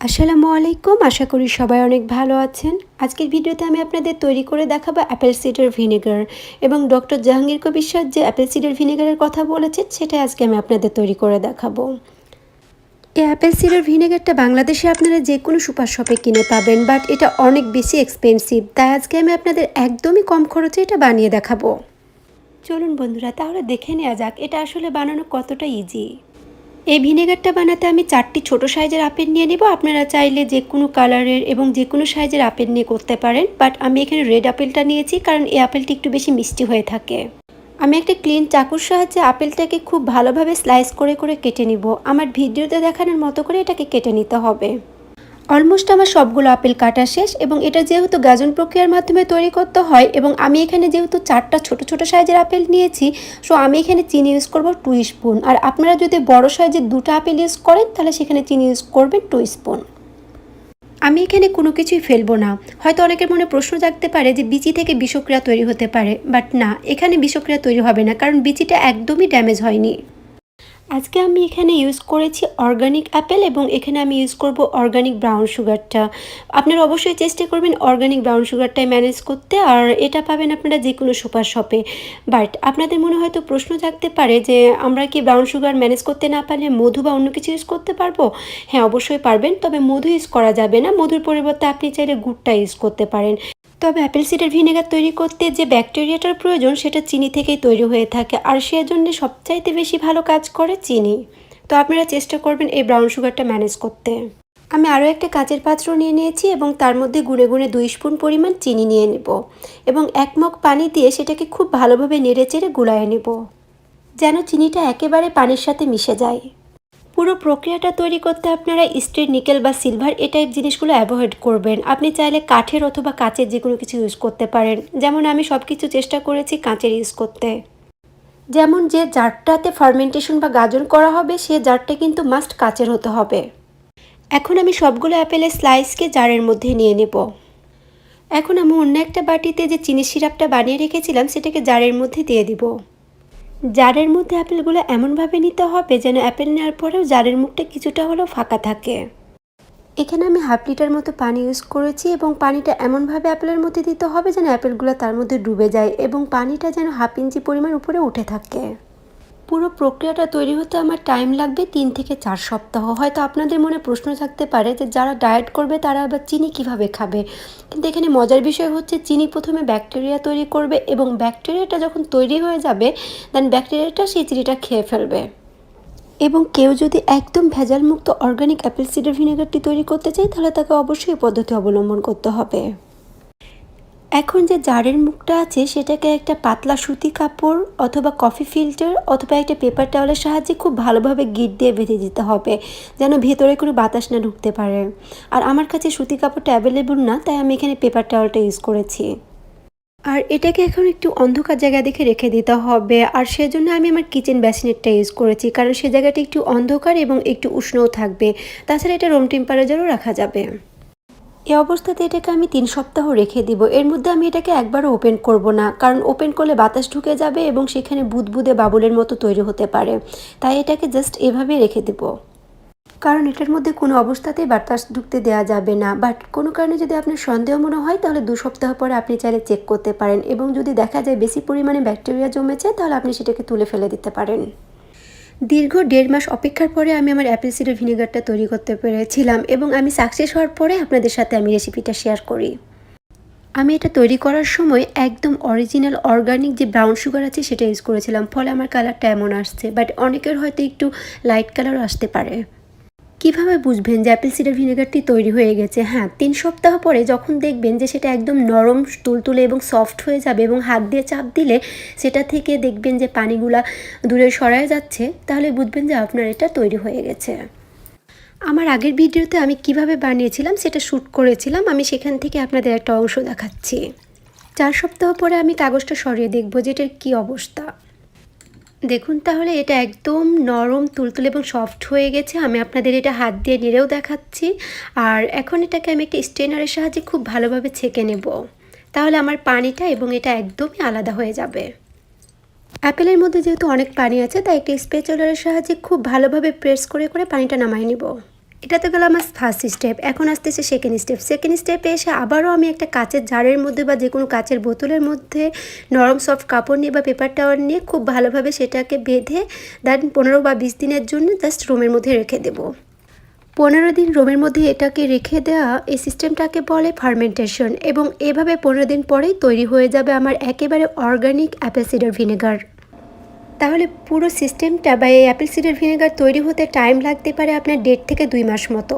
আসসালামু আলাইকুম, আশা করি সবাই অনেক ভালো আছেন। আজকের ভিডিওতে আমি আপনাদের তৈরি করে দেখাবো অ্যাপেল সিডার ভিনেগার এবং ডক্টর জাহাঙ্গীর কবির যে অ্যাপেল সিডার ভিনেগারের কথা বলেছেন সেটা আজকে আমি আপনাদের তৈরি করে দেখাবো। এই অ্যাপেল সিডার ভিনেগারটা বাংলাদেশে আপনারা যে কোনো সুপার শপে কিনে পাবেন, বাট এটা অনেক বেশি এক্সপেন্সিভ তাই আজকে আমি আপনাদের একদমই কম খরচে এটা বানিয়ে দেখাবো। চলুন বন্ধুরা, তাহলে দেখে নেওয়া যাক, এটা আসলে বানানো কতটা ইজি এই ভিনেগারটা বানাতে আমি চারটি ছোট সাইজের আপেল নিয়ে নেব। আপনারা চাইলে যে কোনো কালারের এবং যে কোনো সাইজের আপেল নিয়ে করতে পারেন। বাট আমি এখানে রেড আপেলটা নিয়েছি কারণ এই আপেলটি একটু বেশি মিষ্টি হয়ে থাকে। আমি একটা ক্লিন চাকুর সাহায্যে আপেলটাকে খুব ভালোভাবে স্লাইস করে করে কেটে নিব। আমার ভিডিওতে দেখানোর মতো করে এটাকে কেটে নিতে হবে। অলমোস্ট আমার সবগুলো আপেল কাটা শেষ এবং এটা যেহেতু গাজন প্রক্রিয়ার মাধ্যমে তৈরি করতে হয় এবং আমি এখানে যেহেতু চারটা ছোট ছোট সাইজের আপেল নিয়েছি সো আমি এখানে চিনি ইউজ করব টু স্পুন আর আপনারা যদি বড় সাইজের দুটো আপেল ইউজ করেন, তাহলে সেখানে চিনি ইউজ করবেন টু স্পুন আমি এখানে কোনো কিছুই ফেলব না। হয়তো অনেকের মনে প্রশ্ন জাগতে পারে যে বিচি থেকে বিষক্রিয়া তৈরি হতে পারে বাট না, এখানে বিষক্রিয়া তৈরি হবে না, কারণ বিচিটা একদমই ড্যামেজ হয়নি। আজকে আমি এখানে ইউজ করেছি অর্গানিক অ্যাপেল এবং এখানে আমি ইউজ করব অর্গানিক ব্রাউন সুগারটা আপনারা অবশ্যই চেষ্টা করবেন অর্গানিক ব্রাউন সুগারটাই ম্যানেজ করতে আর এটা পাবেন আপনারা যে কোনো সুপার শপে বাট আপনাদের মনে হয়তো প্রশ্ন থাকতে পারে যে, আমরা কি ব্রাউন সুগার ম্যানেজ করতে না পারলে মধু বা অন্য কিছু ইউজ করতে পারব? হ্যাঁ অবশ্যই পারবেন, তবে মধু ইউজ করা যাবে না। মধুর পরিবর্তে আপনি চাইলে গুড়টা ইউজ করতে পারেন। তবে অ্যাপেল সিডার ভিনেগার তৈরি করতে যে ব্যাকটেরিয়াটার প্রয়োজন, সেটা চিনি থেকেই তৈরি হয়ে থাকে আর সেজন্য সবচাইতে বেশি ভালো কাজ করে চিনি। তো আপনারা চেষ্টা করবেন এই ব্রাউন সুগারটা ম্যানেজ করতে। আমি আরও একটা কাচের পাত্র নিয়ে নিয়েছি এবং তার মধ্যে গুঁড়ে গুঁড়ে দুই স্পুন পরিমাণ চিনি নিয়ে নেব এবং এক মগ পানি দিয়ে সেটাকে খুব ভালোভাবে নেড়ে চেড়ে গুলায় নেব। যেন চিনিটা একেবারে পানির সাথে মিশে যায়। পুরো প্রক্রিয়াটা তৈরি করতে আপনারা স্টিল, নিকেল বা সিলভার এই টাইপ জিনিসগুলো অ্যাভয়েড করবেন। আপনি চাইলে কাঠের অথবা কাঁচের যে কোনো কিছু ইউজ করতে পারেন। যেমন আমি সব কিছু চেষ্টা করেছি কাঁচের ইউজ করতে। যেমন যে জারটাতে ফার্মেন্টেশন বা গাজন করা হবে, সে জারটা কিন্তু মাস্ট কাঁচের হতে হবে। এখন আমি সবগুলো অ্যাপেলের স্লাইসকে জারের মধ্যে নিয়ে নেব। এখন আমি অন্য একটা বাটিতে যে চিনি সিরাপটা বানিয়ে রেখেছিলাম, সেটাকে জারের মধ্যে দিয়ে দিব। জারের মধ্যে আপেলগুলো এমনভাবে নিতে হবে যেন অ্যাপেল নেওয়ার পরেও জারের মুখটা কিছুটা হলেও ফাঁকা থাকে। এখানে আমি হাফ লিটার মতো পানি ইউজ করেছি এবং পানিটা এমনভাবে অ্যাপেলের মধ্যে দিতে হবে যেন অ্যাপেলগুলো তার মধ্যে ডুবে যায় এবং পানিটা যেন হাফ ইঞ্চি পরিমাণ উপরে উঠে থাকে। পুরো প্রক্রিয়াটা তৈরি হতে আমার টাইম লাগবে তিন থেকে চার সপ্তাহ। হয়তো আপনাদের মনে প্রশ্ন থাকতে পারে যে যারা ডায়েট করবে তারা আবার চিনি কীভাবে খাবে? কিন্তু এখানে মজার বিষয় হচ্ছে চিনি প্রথমে ব্যাকটেরিয়া তৈরি করবে এবং ব্যাকটেরিয়াটা যখন তৈরি হয়ে যাবে দেন ব্যাকটেরিয়াটা সেই চিনিটা খেয়ে ফেলবে। এবং কেউ যদি একদম ভেজালমুক্ত অর্গানিক অ্যাপেল সিডার ভিনেগারটি তৈরি করতে চায়, তাহলে তাকে অবশ্যই পদ্ধতি অবলম্বন করতে হবে। এখন যে জারের মুখটা আছে, সেটাকে একটা পাতলা সুতি কাপড় অথবা কফি ফিল্টার অথবা একটা পেপার টাওয়ালের সাহায্যে খুব ভালোভাবে গিট দিয়ে বেঁধে দিতে হবে, যেন ভেতরে কোনো বাতাস না ঢুকতে পারে। আর আমার কাছে সুতি কাপড়টা অ্যাভেলেবল না, তাই আমি এখানে পেপার টাওয়ালটা ইউজ করেছি। আর এটাকে এখন একটু অন্ধকার জায়গা দেখে রেখে দিতে হবে। আর সেজন্য আমি আমার কিচেন ব্যাসিনেটটা ইউজ করেছি, কারণ সে জায়গাটা একটু অন্ধকার এবং একটু উষ্ণও থাকবে। তাছাড়া এটা রুম টেম্পারেচারও রাখা যাবে। এই অবস্থাতে এটাকে আমি তিন সপ্তাহ রেখে দিব। এর মধ্যে আমি এটাকে একবারও ওপেন করব না, কারণ ওপেন করলে বাতাস ঢুকে যাবে এবং সেখানে বুদবুদে বাবুলের মতো তৈরি হতে পারে। তাই এটাকে জাস্ট এভাবে রেখে দেব। কারণ এটার মধ্যে কোনো অবস্থাতেই বাতাস ঢুকতে দেওয়া যাবে না। বাট কোনো কারণে যদি আপনার সন্দেহ মনে হয়, তাহলে দু সপ্তাহ পরে আপনি চাইলে চেক করতে পারেন এবং যদি দেখা যায় বেশি পরিমাণে ব্যাকটেরিয়া জমেছে, তাহলে আপনি সেটাকে তুলে ফেলে দিতে পারেন। দীর্ঘ দেড় মাস অপেক্ষার পরে আমি আমার অ্যাপেল সিডার ভিনেগারটা তৈরি করতে পেরেছিলাম এবং আমি সাকসেস হওয়ার পরে আপনাদের সাথে আমি রেসিপিটা শেয়ার করি। আমি এটা তৈরি করার সময় একদম অরিজিনাল অর্গানিক যে ব্রাউন সুগার আছে সেটা ইউজ করেছিলাম, ফলে আমার কালারটা এমন আসছে বাট অনেকের হয়তো একটু লাইট কালারও আসতে পারে। কীভাবে বুঝবেন যে অ্যাপেল সিডার ভিনেগারটি তৈরি হয়ে গেছে? হ্যাঁ তিন সপ্তাহ পরে যখন দেখবেন যে সেটা একদম নরম, তুলতুলে এবং সফট হয়ে যাবে এবং হাত দিয়ে চাপ দিলে সেটা থেকে দেখবেন যে পানিগুলা দূরে সরায় যাচ্ছে, তাহলে বুঝবেন যে আপনার এটা তৈরি হয়ে গেছে। আমার আগের ভিডিওতে আমি কীভাবে বানিয়েছিলাম সেটা শ্যুট করেছিলাম, আমি সেখান থেকে আপনাদের একটা অংশ দেখাচ্ছি। চার সপ্তাহ পরে আমি কাগজটা সরিয়ে দেখব যে এটার কী অবস্থা। দেখুন তাহলে এটা একদম নরম, তুলতুল এবং সফট হয়ে গেছে। আমি আপনাদের এটা হাত দিয়ে নেড়েও দেখাচ্ছি। আর এখন এটাকে আমি একটা স্ট্রেনারের সাহায্যে খুব ভালোভাবে ছেঁকে নেব। তাহলে আমার পানিটা এবং এটা একদমই আলাদা হয়ে যাবে। অ্যাপেলের মধ্যে যেহেতু অনেক পানি আছে, তাই একটি স্পেচলারের সাহায্যে খুব ভালোভাবে প্রেস করে করে পানিটা নামাই নেব। এটা তো গেল আমার ফার্স্ট স্টেপ এখন আসতেছে সেকেন্ড স্টেপ সেকেন্ড স্টেপে এসে আবারও আমি একটা কাচের জারের মধ্যে বা যে কোনো কাচের বোতলের মধ্যে নরম সফট কাপড় নিয়ে বা পেপার টাওয়ার নিয়ে খুব ভালোভাবে সেটাকে বেঁধে দেন পনেরো বা বিশ দিনের জন্য জাস্ট রুমের মধ্যে রেখে দেবো। পনেরো দিন রুমের মধ্যে এটাকে রেখে দেওয়া এই সিস্টেমটাকে বলে ফার্মেন্টেশন এবং এভাবে পনেরো দিন পরেই তৈরি হয়ে যাবে আমার একেবারে অর্গানিক অ্যাপেল সিডার ভিনেগার তাহলে পুরো সিস্টেমটা বা এই অ্যাপেল সিডার ভিনেগার তৈরি হতে টাইম লাগতে পারে আপনার দেড় থেকে দুই মাস মতো।